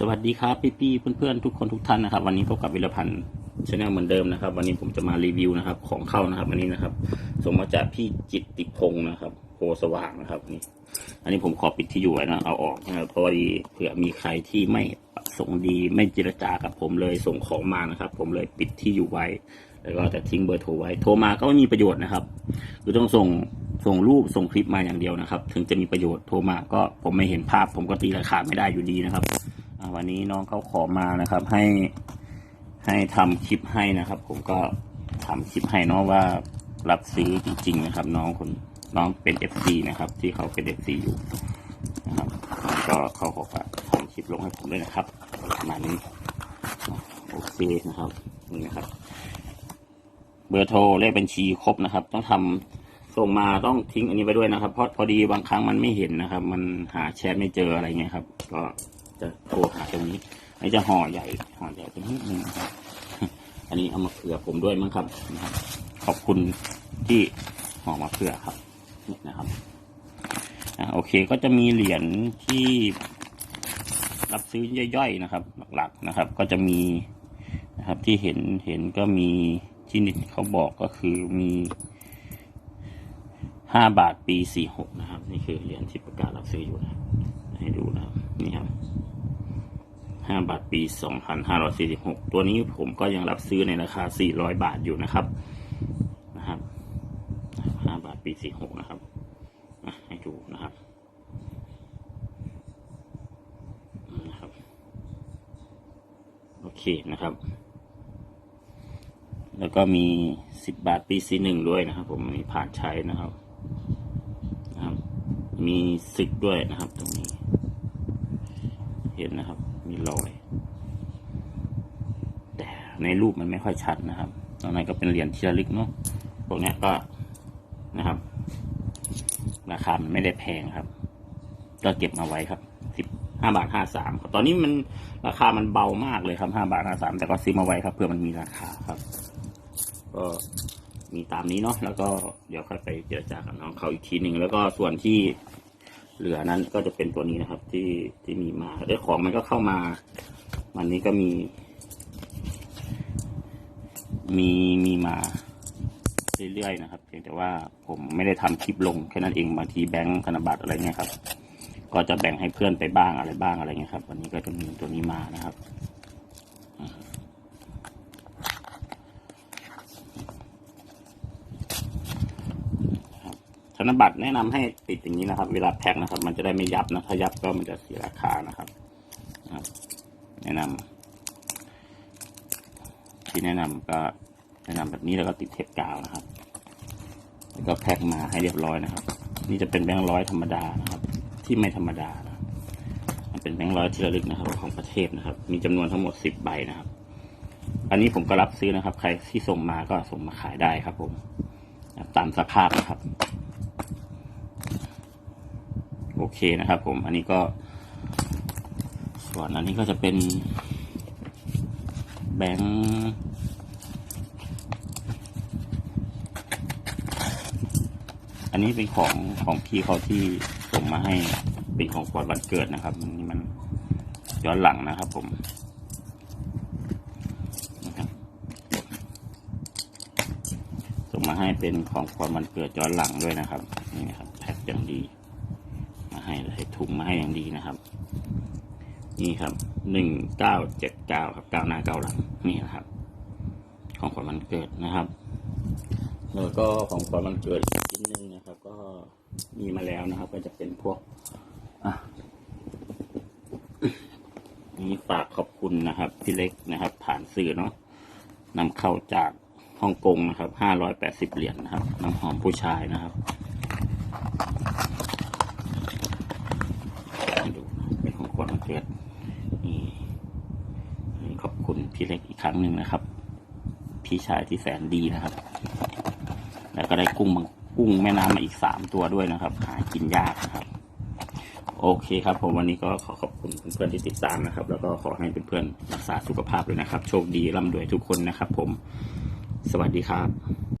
สวัสดีครับพี่พี่ๆเพื่อนๆทุกคนทุกท่านนะครับ วันนี้พบกับวิรพันธ์ชาแนลเหมือนเดิมนะครับ วันนี้ผมจะมารีวิวนะครับ ของเข้านะครับวันนี้นะครับส่งมาจากพี่จิตติพงศ์นะครับโพสว่างนะครับนี่ อันนี้ผมขอปิดที่อยู่ไว้นะเอาออกนะครับเพราะว่าดีเผื่อมีใครที่ไม่ประสงค์ดีไม่เจรจากับผมเลยส่งของมานะครับ ผมเลยปิดที่อยู่ไว้ แล้วก็จะทิ้งเบอร์โทรไว้ โทรมาก็ไม่มีประโยชน์นะครับคือต้องส่งส่งรูปส่งคลิปมาอย่างเดียวนะครับ ถึงจะมีประโยชน์โทรมาก็ผมไม่เห็นภาพ ผมก็ตีราคาไม่ได้อยู่ดีนะครับ วันนี้น้องเขาขอมานะครับ ให้ให้ทำคลิปให้นะครับ ผมก็ทำคลิปให้น้องว่ารับซื้อจริง ๆ นะครับ น้องคนน้องเป็น FC นะครับ ที่เขาเป็น FC อยู่นะครับก็เขาขอทำคลิปลงให้ผมด้วยนะครับประมาณนี้โอเคนะครับนี่นะครับ เบอร์โทรเลขบัญชีครบนะครับ ต้องทำส่งมาต้องทิ้งอันนี้ไปด้วยนะครับ เพราะพอดีบางครั้งมันไม่เห็นนะครับ มันหาแชทไม่เจออะไรเงี้ยครับ ก็ จะโทรหาตรงนี้อันนี้จะห่อใหญ่ ห่อใหญ่เป็นนิดนึงนะครับ อันนี้เอามาเผื่อผมด้วยมั้งครับนะครับ ขอบคุณที่ห่อมาเผื่อครับนี่นะครับอโอเคก็จะมีเหรียญที่รับซื้อย่อยๆนะครับ หลักๆนะครับ ก็จะมีนะครับที่เห็นเห็นก็มีที่นิดเขาบอกก็คือมีห้าบาทปีสี่หกนะครับ นี่คือเหรียญที่ประกาศรับซื้ออยู่นะให้ดูนะครับนี่ครับ ห้าบาทปีสองพันห้าร้อยสี่สิบหกตัวนี้ผมก็ยังรับซื้อในราคาสี่ร้อยบาทอยู่นะครับนะครับห้าบาทปีสี่หกนะครับให้ดูนะครับนะครับ โอเคนะครับ แล้วก็มีสิบบาทปีซีหนึ่งด้วยนะครับ ผมมีผ่านใช้นะครับนะครับมีสิบด้วยนะครับ ตรงนี้ เห็นนะครับ มีรอย แต่ในรูปมันไม่ค่อยชัดนะครับตรงนั้นก็เป็นเหรียญที่ระลึกเนาะพวกนี้ก็นะครับ ราคามันไม่ได้แพงครับ ก็เก็บมาไว้ครับสิบห้าบาทห้าสามตอนนี้มันราคามันเบามากเลยครับห้าบาทห้าสามแต่ก็ซื้อมาไว้ครับเพื่อมันมีราคาครับ ก็มีตามนี้เนาะแล้วก็เดี๋ยวค่อยไปเจรจากับน้องเขาอีกทีหนึ่งแล้วก็ส่วนที่ เหลือนั้นก็จะเป็นตัวนี้นะครับ ที่ที่มีมาเดี๋ยวของมันก็เข้ามา วันนี้ก็มี มีมีมาเรื่อยๆนะครับ เพียงแต่ว่าผมไม่ได้ทำคลิปลงแค่นั้นเองบางทีแบงก์ธนบัตรอะไรเงี้ยครับ ก็จะแบ่งให้เพื่อนไปบ้างอะไรบ้างอะไรเงี้ยครับ วันนี้ก็จะมีตัวนี้มานะครับ ธนบัตรแนะนำให้ติดอย่างนี้นะครับ เวลาแพ็คนะครับ มันจะได้ไม่ยับนะ ถ้ายับก็มันจะเสียราคานะครับแนะนำที่แนะนำก็แนะนำแบบนี้แล้วก็ติดเทปกาวนะครับ แล้วก็แพ็คมาให้เรียบร้อยนะครับ นี่จะเป็นแบงค์ร้อยธรรมดานะครับ ที่ไม่ธรรมดานะมันเป็นแบงค์ร้อยที่ระลึกนะครับ ของประเทศนะครับ มีจำนวนทั้งหมดสิบใบนะครับ อันนี้ผมก็รับซื้อนะครับ ใครที่ส่งมาก็ส่งมาขายได้ครับ ผมตามสภาพนะครับ โอเคนะครับ ผม อันนี้ก็ ส่วนอันนี้ก็จะเป็น แบงค์อันนี้เป็นของของพี่เขาที่ส่งมาให้เป็นของขวัญวันเกิดนะครับนี่มันย้อนหลังนะครับ ผมส่งมาให้เป็นของขวัญวันเกิดย้อนหลังด้วยนะครับ นี่นะครับแพ็คอย่างดี ให้เลยถุงมาให้อย่างดีนะครับ นี่ครับหนึ่งเก้าเจ็ดเก้าครับเก้าหน้าเก้าหลังนี่นะครับ ของขวัญวันเกิดนะครับแล้วก็ของขวัญวันเกิดชิ้นหนึ่งนะครับ ก็มีมาแล้วนะครับ ก็จะเป็นพวกอะนี่ฝากขอบคุณนะครับพี่เล็กนะครับ ผ่านสื่อเนาะนำเข้าจากฮ่องกงนะครับห้าร้อยแปดสิบเหรียญนะครับน้ำหอมผู้ชายนะครับ ให้ดูนะ เป็นของเกิดนี่ขอบคุณพี่เล็กอีกครั้งหนึ่งนะครับ พี่ชายที่แสนดีนะครับ แล้วก็ได้กุ้งมังกุ้งแม่น้ำมาอีกสามตัวด้วยนะครับ หากินยากนะครับ โอเคครับ ผมวันนี้ก็ขอขอบคุณเพื่อนๆที่ติดตามนะครับ แล้วก็ขอให้เพื่อนๆรักษาสุขภาพด้วยนะครับ โชคดีร่ำรวยทุกคนนะครับ ผม สวัสดีครับ